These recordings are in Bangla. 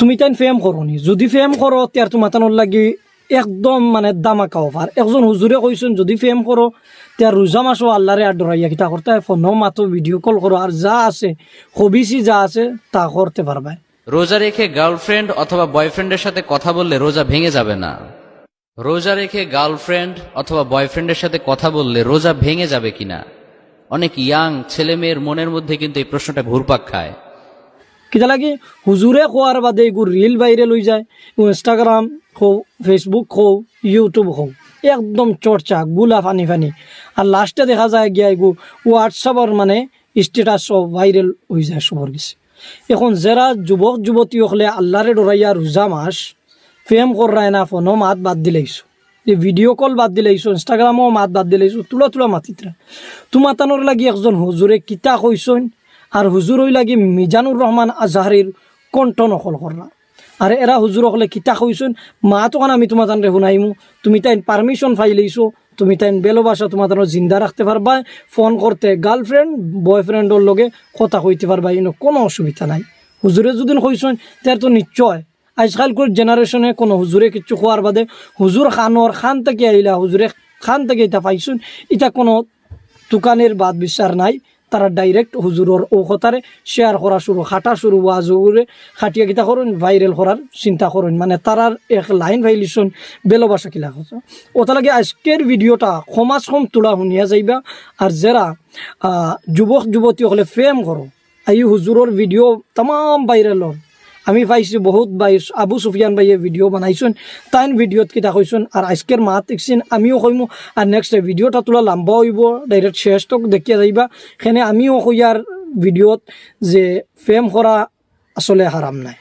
তুমি তাইন ফেম করো নি যদি ফেম করো তার তোমার তানোর লাগি একদম মানে দামাকা অফার একজন হুজুরে কইছেন যদি ফেম করো তার রোজা মাসও আল্লাহরে আর ডরাইয়া কিতা করতে হয় ফোন মাতো ভিডিও কল করো আর যা আছে হবিসি যা আছে, তা করতে পারবে রোজা রেখে গার্লফ্রেন্ড অথবা বয়ফ্রেন্ডের সাথে কথা বললে রোজা ভেঙে যাবে না। রোজা রেখে গার্লফ্রেন্ড অথবা বয়ফ্রেন্ডের সাথে কথা বললে রোজা ভেঙে যাবে কিনা? অনেক ইয়াং ছেলে মেয়ের মনের মধ্যে কিন্তু এই প্রশ্নটা ঘুরপাক খায়। কিতা লাগি হুজুরে খোয়ার বাদে এগুলো রিল বাইরে লই যায় ইনস্টাগ্রাম হো ফেসবুক হো ইউটিউব হো একদম চর্চা গুলা ফানি ফানি। আর লাস্টে দেখা যায় গিয়া এগু হোয়াটসঅ্যাপের মানে স্ট্যাটাস সব ভাইরাল হয়ে যায় সবর গেছে। এখন যারা যুবক যুবতী হলে আল্লাহরে ডরাইয়া রোজা মাস ফেম করায় না ফোনও মাত বাদ দিলাইছো যে ভিডিও কল বাদ দিলাইছো ইনস্টাগ্রামও মাত বাদ দিলাইছো তুলা তুলা মাতিতরা তোমার তানোর লাগি একজন হুজুরে কিতা কইসইন আর হুজুর লাগি মিজানুর রহমান আজহারির কণ্ঠ নকল করলা আর এরা হুজুর হলে কিতা কইসইন মা তখন আমি তোমার তানরে শুনাইমু। তুমি তাই পারমিশন ফাইলাইছো তুমি তাই ভালোবাসা তোমার তানো জিন্দা রাখতে পারবা ফোন করতে গার্লফ্রেন্ড বয়ফ্রেন্ডর লগে কথা কইতে পারবা ইনো কোনো অসুবিধা নাই। হুজুরে যদি কইসইন তার তো নিশ্চয় আজকালকার জেনারেশনে কোনো হুজুরে কিছু খোয়ার বাদে হুজুর খানোর খান থেকে আইলা হুজুরে খান থেকে এটা পাইছুন। এটা কোনো দোকানের বাদ বিচার নাই। তারা ডাইরেক্ট হুজুরর কথারে শেয়ার করা শুরু হাঁটা শুরু ওয়াজুরে খাটিয়া কিতা করুন ভাইরাল করার চিন্তা করুন। মানে তারার এক লাইন ভাইলিছুন বেলবাসা কিলা কথা ওটা লাগে আজকের ভিডিওটা সমাজ সম তোলা শুনিয়া যাইবা আর যারা যুবক যুবতী হলে ফেম করো। এই হুজুরর ভিডিও তাম ভাইরালর আমি পাইছি বহুত ভাই, আবু সুফিয়ান ভাইয়ে ভিডিও বানাইছুন। তাইন ভিডিওত কিতা কইছুন আর আজকের মাত দেখছেন, আমিও কইমু আর নেক্সট ভিডিওটা তোলা লম্বা হইব ডাইরেক্ট শেষ তক দেখিয়া যাইবা। সেনে আমিও কইয়ার ভিডিওত যে ফেম করা আসলে হারাম নাই।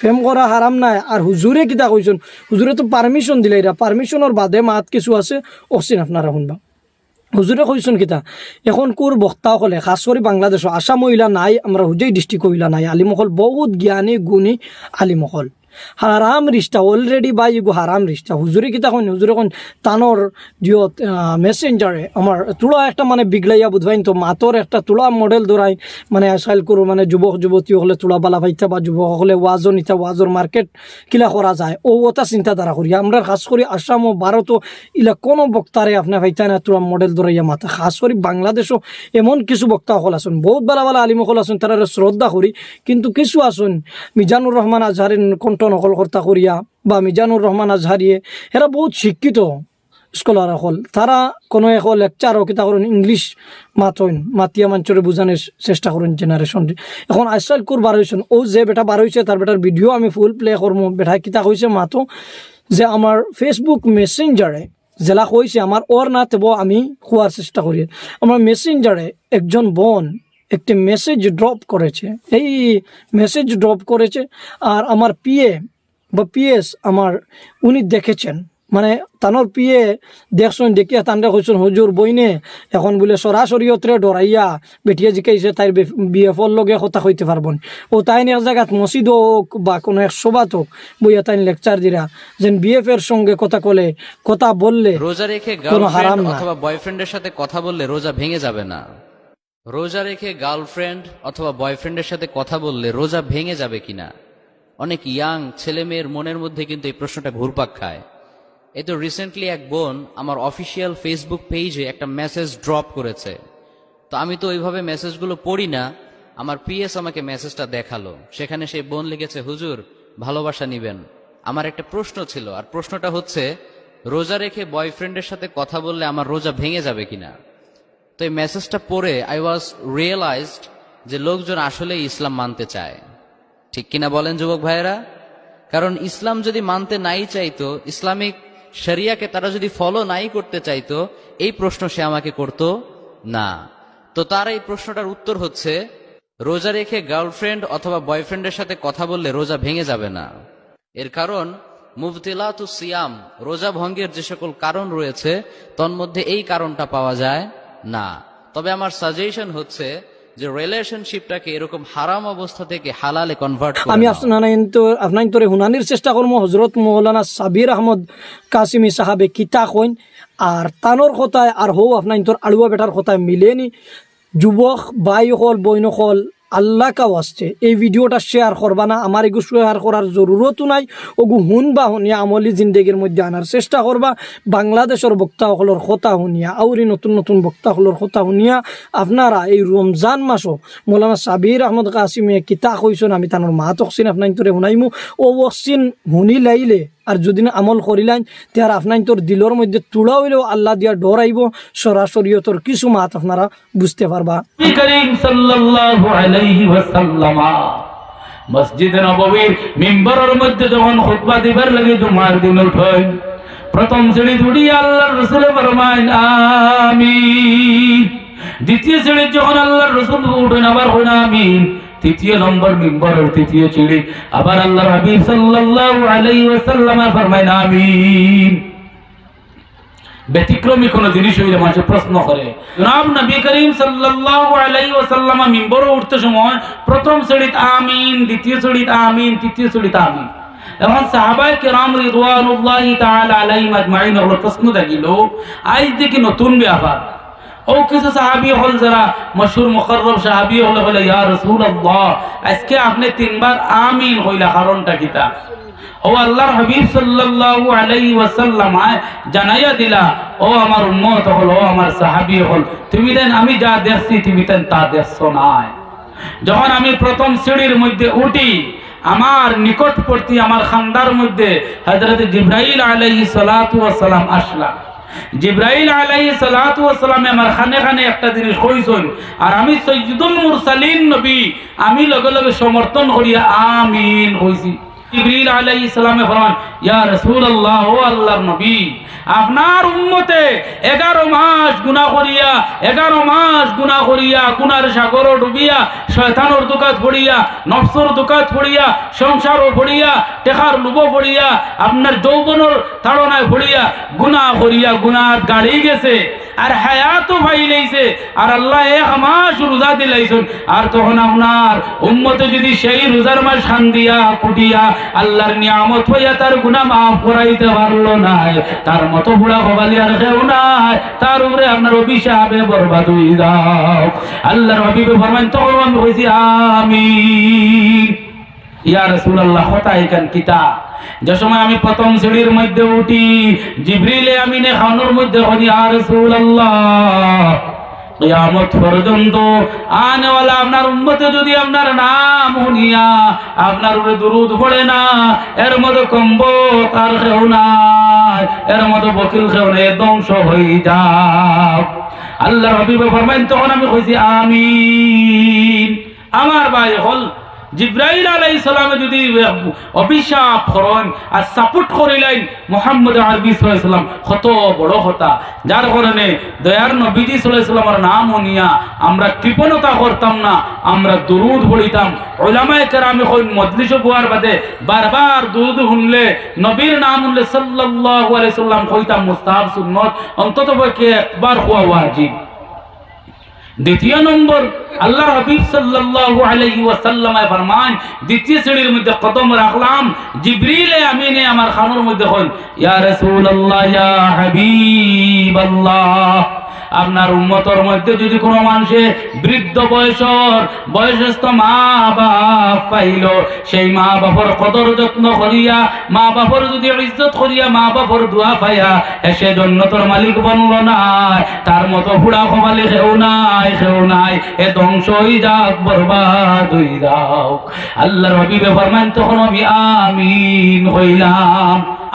ফেম করা হারাম নাই। আর হুজুরে কিতা কইছুন হুজুরে তো পারমিশন দিলে এরা পারমিশনের বাদে মাত কিছু আছে। অচিন আপনারা শুনবা। হুজুরে কইসুন কিতা, এখন কোর বক্তাসকলে খাস কৰি বাংলাদেশৰ আসাম মহিলা নাই, আমাৰ হুজেই ডিস্ট্রিক্ট মহিলা নাই আলিমসকল বহুত জ্ঞানী, গুণী আলিমসকল হারাম রিস্তা অলরেডি বাই এগো হারাম রিস্তা। হুজুরে কিতা কইন হুজুরে কইন তানোর দিয়ত মেসেঞ্জারে আমার তুলা একটা মানে বিগলাইয়া বুধবাইন তো মাতর একটা তুলা মডেল ধরাই মানে আজকাল করো মানে যুবক, যুবতী হলে তুলা বালা পাইতা বা যুবক হলে ওয়াজও নিতা, ওয়াজর মার্কেট কিলা করা যায়। ও ওটা চিন্তাধারা করি। আমরা খাস করে আসাম ও ভারতও ইলা কোনো বক্তারে আপনার পাইতা না তুলা মডেল ধরাইয়া মাথা খাস করে বাংলাদেশও এমন কিছু বক্তা সকল আছেন। বহুত বালা বালা আলিম সকল আছেন তারা শ্রদ্ধা করি। কিন্তু কিছু আছেন, মিজানুর রহমান আজহারের কণ্ঠ নকল কর্তা করিয়া বা মিজানুর রহমান আজহারিয়ে এরা বহুত শিক্ষিত স্কলার হল তারা কোনো এক লেকচার কিতা করেন ইংলিশ মাতইন মাতিয়া মাঞ্চরে বুঝানোর চেষ্টা করেন জেনারেশন এখন আজকাল কোর বার হয়েছেন ও যে বেটা বার হয়েছে তার বেটার ভিডিও আমি ফুল প্লে করব বেটা কিতা কইছে মাতো যে আমার ফেসবুক মেসেঞ্জারে জেলা কইছে আমার ওর না তেব আমি খোয়ার চেষ্টা করি আমার মেসেঞ্জারে একজন বোন একটি মেসেজ ড্রপ করেছে। এই মেসেজ ড্রপ করেছে আর আমার পিএ বা পিএস আমার উনি দেখেছেন। মানে তানোর পিয়ে দেখছেন দেখিয়া তান্ডে কইছেন হুজুর বইনে এখন বলে সরাসরি অত্রে ডরাইয়া বেটিয়ে জিকাইছে তাই বিএফর লগে কথা কইতে পারবন ও তাই এক জায়গাত মসজিদ হোক বা কোনো এক সভাত হোক বইয়া তাই লেকচার দিরা। যেন বিএফ এর সঙ্গে কথা কলে কথা বললে রোজা রেখে কোনো হারাম না। অথবা বয়ফ্রেন্ডের সাথে কথা বললে রোজা ভেঙে যাবে না। রোজা রেখে গার্লফ্রেন্ড অথবা বয়ফ্রেন্ডের সাথে কথা বললে রোজা ভেঙে যাবে কিনা? অনেক ইয়াং ছেলে মেয়ের মনের মধ্যে কিন্তু এই প্রশ্নটা ঘুরপাক খায়। এই তো রিসেন্টলি এক বোন আমার অফিসিয়াল ফেসবুক পেজে একটা মেসেজ ড্রপ করেছে। তো আমি তো ওইভাবে মেসেজগুলো পড়ি না, আমার পিএস আমাকে মেসেজটা দেখাল। সেখানে সেই বোন লিখেছে, হুজুর, ভালোবাসা নিবেন। আমার একটা প্রশ্ন ছিল, আর প্রশ্নটা হচ্ছে, রোজা রেখে বয়ফ্রেন্ডের সাথে কথা বললে আমার রোজা ভেঙে যাবে কিনা? তো এই মেসেজটা পড়ে আই ওয়াজ রিয়েলাইজড যে লোকজন আসলে ইসলাম মানতে চায়। ঠিক কিনা বলেন যুবক ভাইয়েরা? কারণ ইসলাম যদি মানতে নাই চাইতো, ইসলামিক শরিয়াকে তারা যদি ফলো নাই করতে চাইতো, এই প্রশ্ন সে আমাকে করত না। তো তার এই প্রশ্নটার উত্তর হচ্ছে, রোজা রেখে গার্লফ্রেন্ড অথবা বয়ফ্রেন্ডের সাথে কথা বললে রোজা ভেঙে যাবে না। এর কারণ, মুবতিলাতু সিয়াম, রোজা ভঙ্গের যে সকল কারণ রয়েছে, তন্মধ্যে এই কারণটা পাওয়া যায় না। তবে আমার সাজেশন হচ্ছে যে রিলেশনশিপটাকে এরকম হারাম অবস্থা থেকে হালালে কনভার্ট আমি আপনার তোরে হুনানির চেষ্টা করব হজরত মৌলানা সাবির আহমদ কাসিমি সাহাবে কিতা কইন? আর তানোর কথায় আর হো আপনার তোর আড়ুয়া বেটার কথায় মিলেনি। যুবক বাই হল বইন হল আল্লাহ কাও আসছে। এই ভিডিওটা শেয়ার করবা না, আমার এগু শেয়ার করার জরুরতও নাই। ওগু হুন বা শুনিয়া আমলি জিন্দগির মধ্যে আনার চেষ্টা করবা। বাংলাদেশের বক্তাসকলের কথা শুনিয়া, আউরি নতুন নতুন বক্তাসকলের কথা শুনিয়া, আপনারা এই রমজান মাসও মৌলানা সাবির আহমদ কাসিমে কিতা কইছেন আমি তানোর মা তকসিন আপনার তোরে শুনাইমু। ও ওকসিন শুনি লাইলে আর যদি না আমল করিলাইন তার আপনার তোর দিলর মধ্যে তুলা হইলেও আল্লাহ দিয়া ডর আইব সরাসরি তোর কিছু মাত আপনারা বুঝতে পারবা। মসজিদ নববীর মিম্বরের মধ্যে যখন খুতবা দিবার লাগে জুমার দিন উঠেন, প্রথম শ্রেণি উঠি আল্লাহর রসুলে ফরমাইন, আমিন। দ্বিতীয় শ্রেণি যখন আল্লাহর রসুল উঠেন, আবার হইন আমিন। তৃতীয় নম্বর মিম্বরের তৃতীয় শ্রেণি আবার আল্লাহর হাবিব সাল্লাল্লাহু আলাইহি ওয়াসাল্লাম ফরমাইন আমিন। ব্যতিক্রমী কোন জিনিস হইলে মানুষ প্রশ্ন করে, জনাব নবী করিম সাল্লাল্লাহু আলাইহি ওয়াসাল্লাম উঠতে সময় প্রথম শ্রেণীত আমিন, দ্বিতীয় শ্রেণীত আমিন, তৃতীয় শ্রেণীত আমিন। এখন সাহাবাই কেরাম রিদওয়ানুল্লাহি তাআলা আলাইহিম আজমাইন হলো প্রশ্ন আজ নতুন ব্যাপার। ও কিছু সাহাবি হল যারা মশুর মুকররব সাহাবি হলে বলে ইয়া রাসূলুল্লাহ, আজকে আপনি তিনবার আমিন হইলা, কারণটা কিতা ও আল্লাহর হাবিব সাল্লাল্লাহু আলাইহি ওয়াসাল্লাম জানাইয়া দিলা, ও আমার উম্মত হল, ও আমার সাহাবী হল, তুমি দেন আমি যা দেখছি, তুমি দেন তা দেখছ নাই। যখন আমি প্রথম সিঁড়ির মধ্যে উঠি, আমার নিকটবর্তী, আমার খান্দার মধ্যে হযরত জিব্রাইল আলাইহিস সালাতু ওয়াস আসলা। জিব্রাইল আলাই সালামে আমার খানে খানে একটা জিনিস কইছেন, আর আমি সৈয়দুল মুরসালিন নবী, আমি লগে লগে সমর্থন করিয়া আমিন কইছি। জিবরিল আলাইহিস সালামে ফরমান, ইয়া রাসূলুল্লাহ, ও আল্লাহর নবী, আপনার উম্মতে 11 মাস গুনাহ করিয়া 11 মাস গুনাহ করিয়া, গুনার সাগর ডুবিয়া শয়তানের দুকাত পড়িয়া নফসর দুকাত পড়িয়া, সংসারও পড়িয়া, টেকার লুব পড়িয়া, আপনার যৌবনের তাড়নায় পড়িয়া, গুনাহ করিয়া গুনাহ গাড়ি গেছে, আর হায়াতও ভাই লইছে আর আল্লাহ এক মাস রোজা দিলাইছেন, আর তখন আপনার উম্মতে যদি সেই রোজার মাস খান দিয়া কুটিয়া আল্লাহর নিয়ামত হইয়া তার গুণা মাফ করাইতে পারল নাই। তার মতো বুড়া কবালি আর কেউ নাই। তার উপরে আপনার অভিশাপে বরবাদ হয়ে যাও। আল্লাহর হাবিবে ফরমান তখন আমি কইছি আমিন। ইয়া রাসূলুল্লাহ হতা এখান কিতা? যে সময় আমি প্রথম সিঁড়ির মধ্যে উঠি, জিবরিলে আমিনে খানুর মধ্যে হই, ইয়া রাসূলুল্লাহ। কিয়ামত পর্যন্ত আনওয়ালা আপনার উম্মতে যদি আপনার নাম শুনিয়া আপনার উপরে দুরুদ পড়ে না, এর মতো কম্ব তার কেউ নাই, এর মতো বকিল কেউ নেই, ধ্বংস হয়ে যাও। আল্লাহ রবিবে ফরমাইন, তখন আমি কইছি, আমিন। আমার ভাই হল জিব্রাইল আলাই সালামে যদি অভিশাপ করেন আর সাপোর্ট করিলেন মোহাম্মদ আরবি সাল্লাম, কত বড় হতা। যার কারণে দয়ার নবীজি সাল্লামের নাম নিয়া আমরা কৃপণতা করতাম না, আমরা দুরুদ পড়িতাম ওলামায় কেরামে হইন মজলিস বুয়ার বাদে বারবার দুরুদ শুনলে, নবীর নাম শুনলে সাল্লাল্লাহু আলাইহি সাল্লাম কইতাম, মুস্তাহাব সুন্নত অন্তত একবার হওয়া ওয়াজিব। দ্বিতীয় নম্বর আল্লাহ হাবিব সাল্লাল্লাহু আলাইহি ওয়াসাল্লাম ফরমান, দ্বিতীয় শ্রেণির মধ্যে কদম রাখলাম জিবরিলে আমিনে আমার খানুর মধ্যে হন ইয়া রাসূলুল্লাহ, ইয়া হাবিবাল্লাহ। আপনার উম্মতর মধ্যে যদি কোনো মানুষে বৃদ্ধ বয়সর, বয়সস্থ মা বাপ পাইল, সেই মা বাপর কদর যত্ন করিয়া মা বাপর যদি ইজ্জত করিয়া মা বাপর দোয়া পাইয়া সে জন্য তোর মালিক বনল নাই, তার মতো ফুড়া কমালে সেও নাই সেও নাই, এ ধ্বংস হই যাক, বরবাদ হই যাও আল্লাহর হবিবে ফরমান তখন আমি আমিন হইলাম।